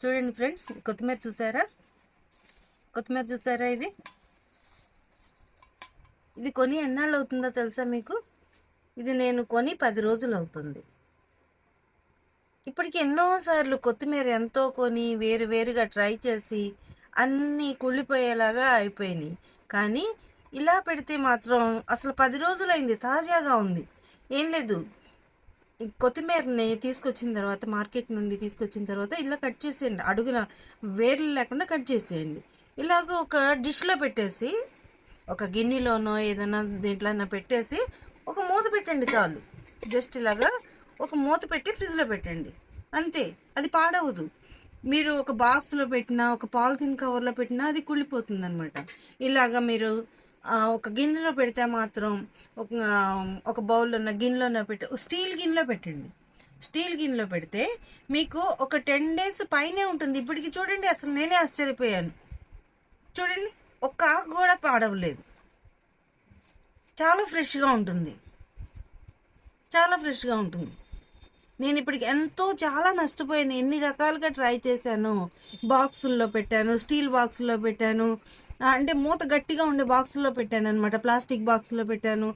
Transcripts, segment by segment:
చూడండి ఫ్రెండ్స్ కొత్తిమీర చూసారా? కొత్తిమీర చూసారా ఇది? ఇది కొని ఎన్నాళ్ళు అవుతుందో తెలుసా మీకు? ఇది నేను కొని పది రోజులు అవుతుంది. ఇప్పటికి ఎన్నోసార్లు కొత్తిమీర ఎంతో కొని వేరు వేరుగా ట్రై చేసి అన్నీ కుళ్ళిపోయేలాగా అయిపోయినాయి. కానీ ఇలా పెడితే మాత్రం అసలు పది రోజులైంది తాజాగా ఉంది. ఏం లేదు కొత్తిమీరని తీసుకొచ్చిన తర్వాత మార్కెట్ నుండి తీసుకొచ్చిన తర్వాత ఇలా కట్ చేసేయండి. అడుగున వేర్లు లేకుండా కట్ చేసేయండి. ఇలాగ ఒక డిష్లో పెట్టేసి ఒక గిన్నెలోనో ఏదైనా దీంట్లోనో పెట్టేసి ఒక మూత పెట్టండి చాలు. జస్ట్ ఇలాగా ఒక మూత పెట్టి ఫ్రిడ్జ్లో పెట్టండి. అంతే. అది పాడవదు. మీరు ఒక బాక్స్లో పెట్టినా ఒక పాలిథిన్ కవర్లో పెట్టినా అది కుళ్ళిపోతుంది అనమాట ఇలాగా మీరు ఒక గిన్నెలో పెడితే మాత్రం ఒక ఒక బౌల్లో ఉన్న గిన్నెలో పెట్టి స్టీల్ గిన్నెలో పెట్టండి. స్టీల్ గిన్నెలో పెడితే మీకు ఒక టెన్ డేస్ పైనే ఉంటుంది. ఇప్పటికి చూడండి అసలు నేనే ఆశ్చర్యపోయాను. చూడండి ఒక్క ఆకు కూడా పాడవలేదు. చాలా ఫ్రెష్గా ఉంటుంది. చాలా ఫ్రెష్గా ఉంటుంది. నేను ఇప్పటికి ఎంతో చాలా నష్టపోయాను. ఎన్ని రకాలుగా ట్రై చేశాను. బాక్సుల్లో పెట్టాను స్టీల్ బాక్సుల్లో పెట్టాను. అంటే మూత గట్టిగా ఉండే బాక్స్లో పెట్టాను అనమాట ప్లాస్టిక్ బాక్స్లో పెట్టాను.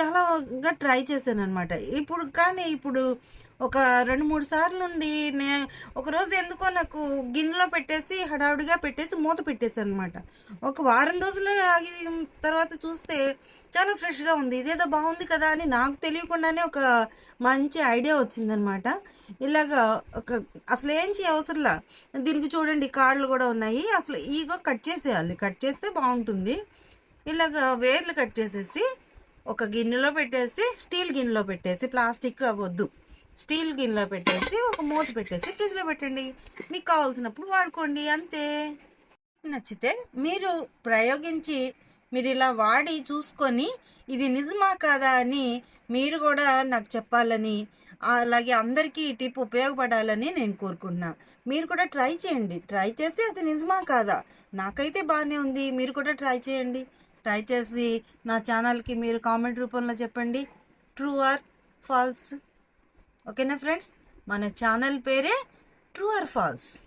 చాలాగా ట్రై చేశాను అనమాట ఇప్పుడు కానీ ఇప్పుడు ఒక రెండు మూడు సార్లు నుండి నేను ఒకరోజు ఎందుకో నాకు గిన్నెలో పెట్టేసి హడావుడిగా పెట్టేసి మూత పెట్టేశాను అనమాట ఒక వారం రోజులు ఆగి తర్వాత చూస్తే చాలా ఫ్రెష్గా ఉంది. ఇదేదో బాగుంది కదా అని నాకు తెలియకుండానే ఒక మంచి ఐడియా వచ్చిందనమాట ఇలాగా ఒక అసలు ఏం చేయ అవసరంలా? దీనికి చూడండి కాళ్ళు కూడా ఉన్నాయి. అసలు ఈగో కట్ చేసేయాలి. కట్ చేస్తే బాగుంటుంది. ఇలాగ వేర్లు కట్ చేసేసి ఒక గిన్నెలో పెట్టేసి స్టీల్ గిన్నెలో పెట్టేసి ప్లాస్టిక్ వద్దు స్టీల్ గిన్నెలో పెట్టేసి ఒక మూత పెట్టేసి ఫ్రిడ్జ్లో పెట్టండి. మీకు కావాల్సినప్పుడు వాడుకోండి. అంతే. నచ్చితే మీరు ప్రయోగించి మీరు ఇలా వాడి చూసుకొని ఇది నిజమా కాదా అని మీరు కూడా నాకు చెప్పాలని అలాగే అందరికీ ఈ టిప్ ఉపయోగపడాలని నేను కోరుకుంటున్నా. మీరు కూడా ట్రై చేయండి. ట్రై చేసి అది నిజమా కాదా? నాకైతే బాగానే ఉంది. మీరు కూడా ట్రై చేయండి. ట్రై చేసి నా ఛానల్కి మీరు కామెంట్ రూపంలో చెప్పండి. True or false? ఓకేనా ఫ్రెండ్స్? మన ఛానల్ పేరే ట్రూ ఆర్ ఫాల్స్.